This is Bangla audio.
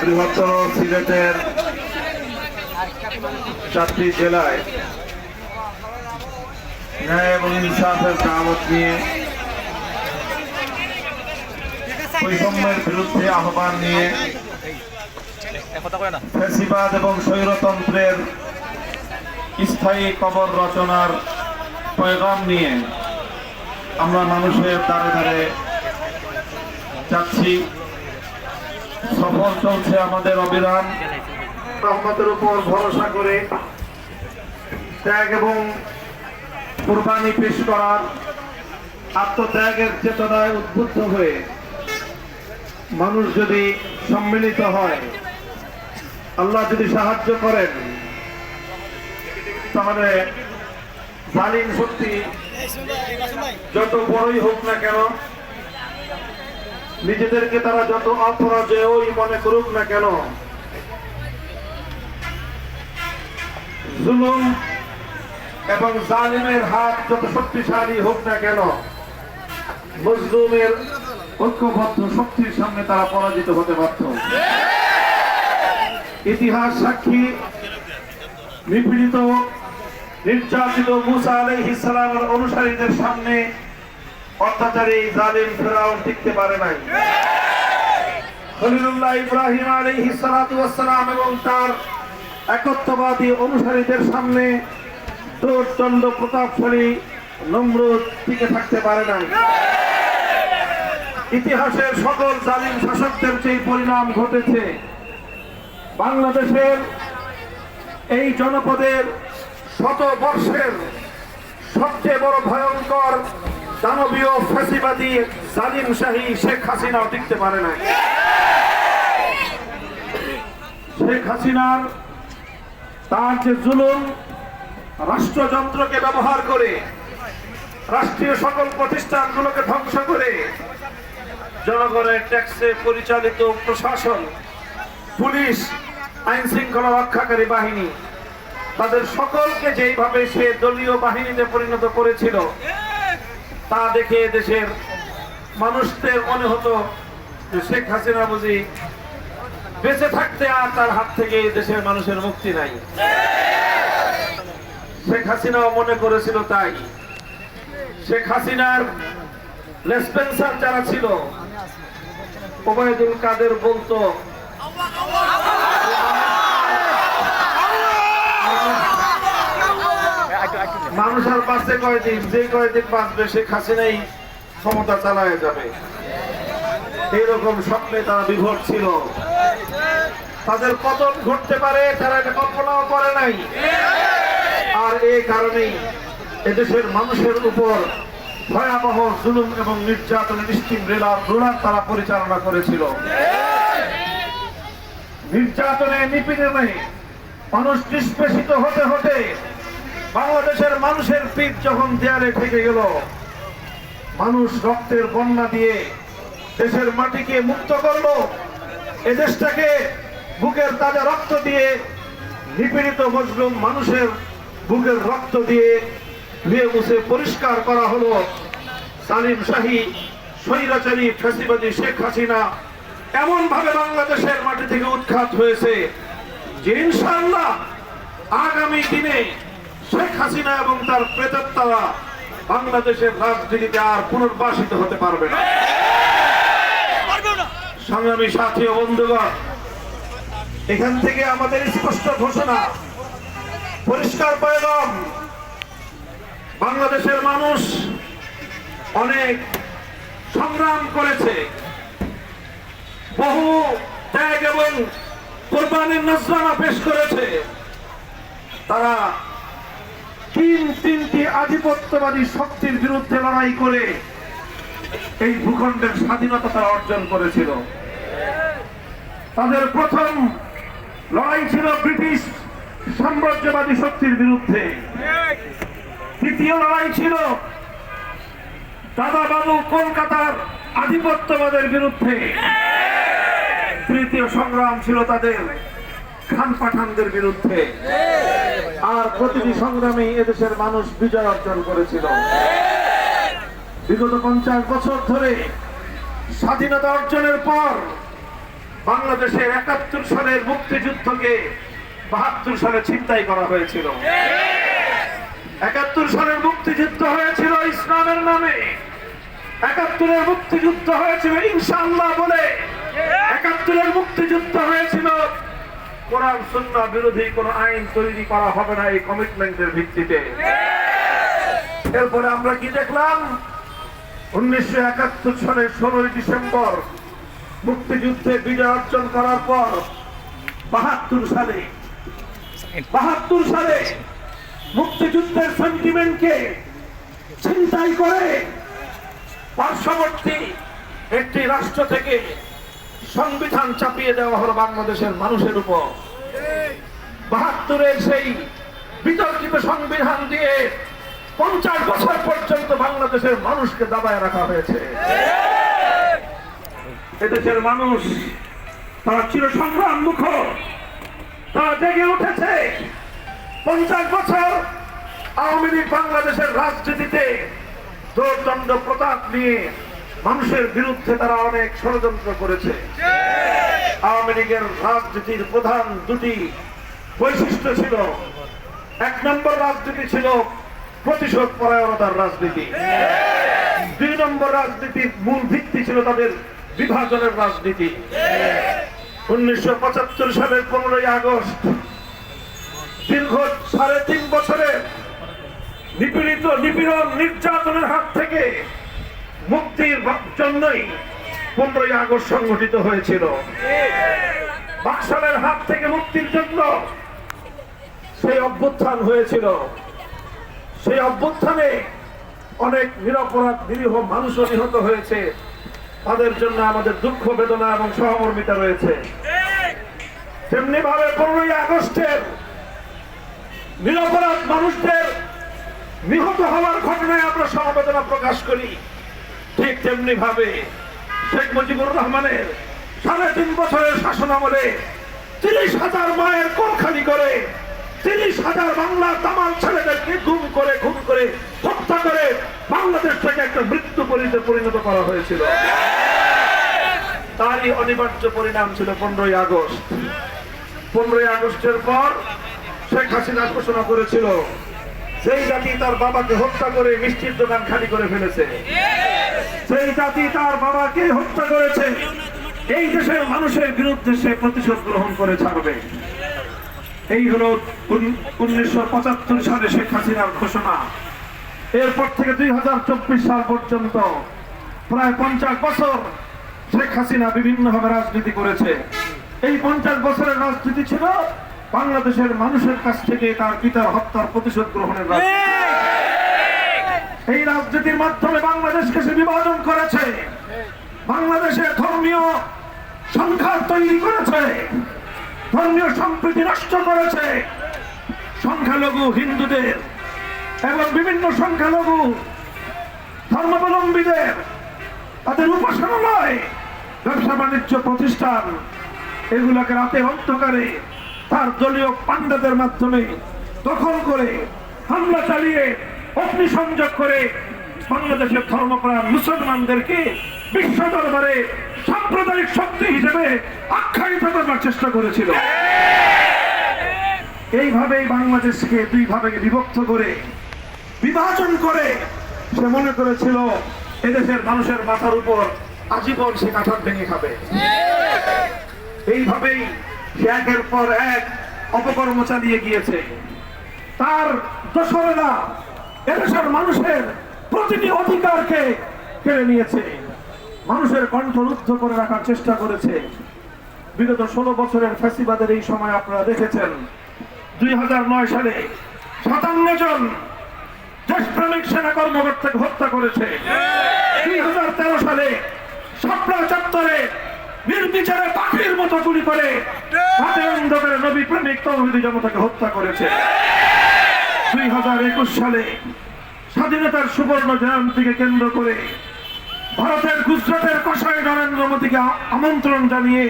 বৃহত্তর সিলেটের চারটি জেলায় ন্যায় এবং ইনসাফের কামত নিয়ে বৈষম্যের বিরুদ্ধে আহ্বান নিয়ে ফ্যাসিবাদ এবং স্বৈরতন্ত্রের স্থায়ী কবর রচনার পয়গাম নিয়ে আমরা মানুষের দ্বারে দ্বারে যাচ্ছি। চলছে আমাদের অবিরাম। রহমতের উপর ভরসা করে ত্যাগ এবং পেশ করার আত্মত্যাগের চেতনায় উদ্বুদ্ধ হয়ে মানুষ যদি সম্মিলিত হয়, আল্লাহ যদি সাহায্য করেন, তাহলে জালিম শক্তি যত বড়ই হোক না কেন নিজেদেরকে তারা যত অপরাজয়ই মনে করুক না কেন। জুলুম এবং জালিমের হাত যত শক্তিশালী হোক না কেন, মজলুমের ঐক্যবদ্ধ শক্তির সামনে তারা পরাজিত হতে পারত ইতিহাস সাক্ষী, নিপীড়িত, নির্যাতিত মুসা আলাইহিস সালামের অনুসারীদের সামনে অত্যাচারী জালিম ফেরাউন টিকতে পারে নাই। খলিলুল্লাহ ইব্রাহিম আলাইহিস সালাতু ওয়াস এবং তার একত্ববাদী অনুসারীদের সামনে দৌড়দণ্ড প্রতাপশালী নমরুদ টিকে থাকতে পারে নাই। ইতিহাসের সকল জালিম শাসকদের যে পরিণাম ঘটেছে, বাংলাদেশের এই জনপদের শত বর্ষের সবচেয়ে বড় ভয়ঙ্কর দানবীয় ফ্যাসিবাদী জালিম শাহী শেখ হাসিনাও টিকতে পারে না শেখ হাসিনার তার যে জুলুম, রাষ্ট্রযন্ত্রকে ব্যবহার করে, রাষ্ট্রীয় সকল প্রতিষ্ঠানগুলোকে ধ্বংস করে, জনগণের ট্যাক্সে পরিচালিত প্রশাসন, পুলিশ, আইন শৃঙ্খলা রক্ষাকারী বাহিনী, তাদের সকলকে যেইভাবে সে দলীয় বাহিনীতে পরিণত করেছিল তা দেখে দেশের মানুষদের মনে হতো যে শেখ হাসিনা বুঝি বেঁচে থাকতে আর তার হাত থেকে দেশের মানুষের মুক্তি নাই। শেখ হাসিনাও মনে করেছিল তাই। শেখ হাসিনার লেসপেন্সার যারা ছিল, ওবায়দুল কাদের বলতো মানুষ আর বাঁচতে কয়দিন, যে কয়দিন বাঁচবে, শেখ হাসিনাই ক্ষমতা চালায় যাবে। এইরকম স্বপ্নে তারা বিভোর ছিল। তাদের পতন ঘটতে পারে, তারা এটা কল্পনাও করে নাই। আর এই কারণেই এদেশের মানুষের উপর ভয়াবহ জুলুম এবং নির্যাতনের স্টিম রেলার রোলার তারা পরিচালনা করেছিল। নির্যাতনে নিপীড়নে মানুষ নিষ্পেষিত হতে হতে বাংলাদেশের মানুষের পিঠ যখন দেয়ালে ঠেকে গেল, মানুষ রক্তের বন্যা দিয়ে দেশের মাটিকে মুক্ত করল। এ দেশটাকে বুকের তাজা রক্ত দিয়ে নিপীড়িত মজলুম মানুষের বুকের রক্ত দিয়ে ধুয়ে মুছে পরিষ্কার করা হলো। সালিম শাহী, স্বৈরাচারী, ফ্যাসিবাদী শেখ হাসিনা এমন ভাবে বাংলাদেশের মাটি থেকে উৎখাত হয়েছে যে ইনশাল্লাহ আগামী দিনে শেখ হাসিনা এবং তার প্রেতাত্মারা বাংলাদেশের রাজনীতিতে আর পুনর্বাসিত হতে পারবে না। সংগ্রামী সাথী ও বন্ধুগণ, এখান থেকে আমাদের স্পষ্ট ঘোষণা, পরিষ্কার পয়গম বাংলাদেশের মানুষ অনেক সংগ্রাম করেছে। বহু ত্যাগ এবং কোরবানির নজরানা পেশ করেছে। তারা তিন তিনটি আধিপত্যবাদী শক্তির বিরুদ্ধে লড়াই করে এই ভূখণ্ডের স্বাধীনতা তারা অর্জন করেছিল। তাদের প্রথম লড়াই ছিল ব্রিটিশ সাম্রাজ্যবাদী শক্তির বিরুদ্ধে। দ্বিতীয় লড়াই ছিল দাদা বাবু কলকাতার আধিপত্যবাদের বিরুদ্ধে। তৃতীয় সংগ্রাম ছিল তাদের। খান পাঠানদের বিরুদ্ধে। আর প্রতিটি সংগ্রামে এদেশের মানুষ বিজয় অর্জন করেছিল। বিগত পঞ্চাশ বছর ধরে স্বাধীনতা অর্জনের পর বাংলাদেশের একাত্তর সালের মুক্তিযুদ্ধকে বাহাত্তর সালে ছিনতাই করা হয়েছিল। একাত্তর সালের মুক্তিযুদ্ধ হয়েছিল ইসলামের নামে। একাত্তরের মুক্তিযুদ্ধ হয়েছিল ইনশাল্লাহ বলে। একাত্তরের মুক্তিযুদ্ধ হয়েছিল কোরআন সুন্নাহ বিরোধী কোন আইন তৈরি করা হবে না এই কমিটমেন্টের ভিত্তিতে। এরপরে আমরা কি দেখলাম? উনিশশো একাত্তর সালের ষোলোই ডিসেম্বর মুক্তিযুদ্ধে বিজয় অর্জন করার পর বাহাত্তর সালে বাহাত্তর সালে মুক্তিযুদ্ধের সেন্টিমেন্টকে চিন্তাই করে পার্শ্ববর্তী একটি রাষ্ট্র থেকে সংবিধান চাপিয়ে দেওয়া হলো বাংলাদেশের মানুষের উপর। বাহাত্তরের সেই বিতর্কিত সংবিধান দিয়ে পঞ্চাশ বছর পর্যন্ত বাংলাদেশের মানুষকে দাবায় রাখা হয়েছে। এদেশের মানুষ, তারা চির সংগ্রাম মুখ তারা জেগে উঠেছে। পঞ্চাশ বছর আওয়ামী লীগ বাংলাদেশের রাজনীতিতে দোর্দণ্ড প্রতাপ নিয়ে মানুষের বিরুদ্ধে তারা অনেক ষড়যন্ত্র করেছে। আওয়ামী লীগের রাজনীতির প্রধান দুটি বৈশিষ্ট্য ছিল। এক নম্বর রাজনীতি ছিল প্রতিশোধ পরায়ণতার রাজনীতি। দুই নম্বর রাজনীতির মূল ভিত্তি ছিল তাদের বিভাজনের রাজনীতি। উনিশশো পঁচাত্তর সালের পনেরোই আগস্ট, দীর্ঘ সাড়ে তিন বছরের নিপীড়িত, নিপীড়ন নির্যাতনের হাত থেকে মুক্তির জন্যই পনেরোই আগস্ট সংগঠিত হয়েছিল। বাকশালের হাত থেকে মুক্তির জন্য সেই অভ্যুত্থান হয়েছিল। সেই অভ্যুত্থানে অনেক নিরপরাধ, নিরীহ মানুষও নিহত হয়েছে। তাদের জন্য আমাদের দুঃখ, বেদনা এবং সহমর্মিতা রয়েছে। তেমনি ভাবে পনেরোই আগস্টের নিরপরাধ মানুষদের নিহত হওয়ার ঘটনায় আমরা সমবেদনা প্রকাশ করি। ঠিক তেমনি ভাবে শেখ মুজিবুর রহমানের সাড়ে তিন বছরের শাসন আমলে তিরিশ হাজার মায়ের কোল খালি করে, তিরিশ হাজার বাংলার তামাল ছেলেদেরকে গুম করে ঘুম করে, হত্যা করে বাংলাদেশ থেকে একটা মৃত্যু পরিণত পরিণত করা হয়েছিল। তারই অনিবার্য পরিণাম ছিল পনেরোই আগস্ট। পনেরোই আগস্টের পর শেখ হাসিনা ঘোষণা করেছিল সেই জাতি তার বাবাকে হত্যা করে মিষ্টির দোকান খালি করে ফেলেছে সেই জাতি তার বাবাকে হত্যা করেছে, এই দেশের মানুষের বিরুদ্ধে সে প্রতিশোধ গ্রহণ করে ছাড়বে। এই হলো উনিশশো পঁচাত্তর সালে শেখ হাসিনার ঘোষণা। এরপর থেকে দুই হাজার চব্বিশ সাল পর্যন্ত প্রায় পঞ্চাশ বছর শেখ হাসিনা বিভিন্নভাবে রাজনীতি করেছে। এই পঞ্চাশ বছরের রাজনীতি ছিল বাংলাদেশের মানুষের কাছ থেকে তার পিতার হত্যার প্রতিশোধ গ্রহণের রাজনীতি। এই রাজনীতির মাধ্যমে বাংলাদেশকে সে বিভাজন করেছে। বাংলাদেশে ধর্মীয় সংঘাত তৈরি করেছে। ধর্মীয় সম্প্রীতি নষ্ট করেছে। সংখ্যালঘু হিন্দুদের এবং বিভিন্ন সংখ্যালঘু ধর্মাবলম্বীদের তাদের উপাসনালয়, ব্যবসা বাণিজ্য প্রতিষ্ঠান, এগুলোকে রাতে অন্ধকারে তার দলীয় পাণ্ডাদের মাধ্যমে দখল করে হামলা চালিয়ে অগ্নিসংযোগ করে বাংলাদেশের ধর্মপ্রাণ মুসলমানদেরকে বিশ্ব দরবারে সাম্প্রদায়িক শক্তি হিসেবে আখ্যায়িত করবার চেষ্টা করেছিল। এইভাবেই বাংলাদেশকে দুই ভাগে বিভক্ত করে, বিভাজন করে সে মনে করেছিল, এদেশের মানুষের মাথার উপর আজীবন সে কাঠার ভেঙে খাবে। এইভাবেই সে একের পর এক অপকর্ম চালিয়ে গিয়েছে। তার দোসরেরা এদেশের মানুষের প্রতিটি অধিকারকে কেড়ে নিয়েছে। মানুষের কণ্ঠ রুদ্ধ করে রাখার চেষ্টা করেছে। বিগত ষোলো বছরের ফ্যাসিবাদের এই সময় আপনারা দেখেছেন, দুই হাজার নয় সালে সাতান্ন জন দেশপ্রেমিক সেনা কর্মকর্তাকে হত্যা করেছে। দুই হাজার তেরো সালে সাপড়া চত্বরে নির্বিচারে পাখির মতো গুলি করে অন্ধকারে নবী প্রেমিক তৌহিদি জনতাকে হত্যা করেছে। দুই হাজার একুশ সালে স্বাধীনতার সুবর্ণ জয়ন্তীকে কেন্দ্র করে ভারতের, গুজরাটের কষায় নরেন্দ্র মোদীকে আমন্ত্রণ জানিয়ে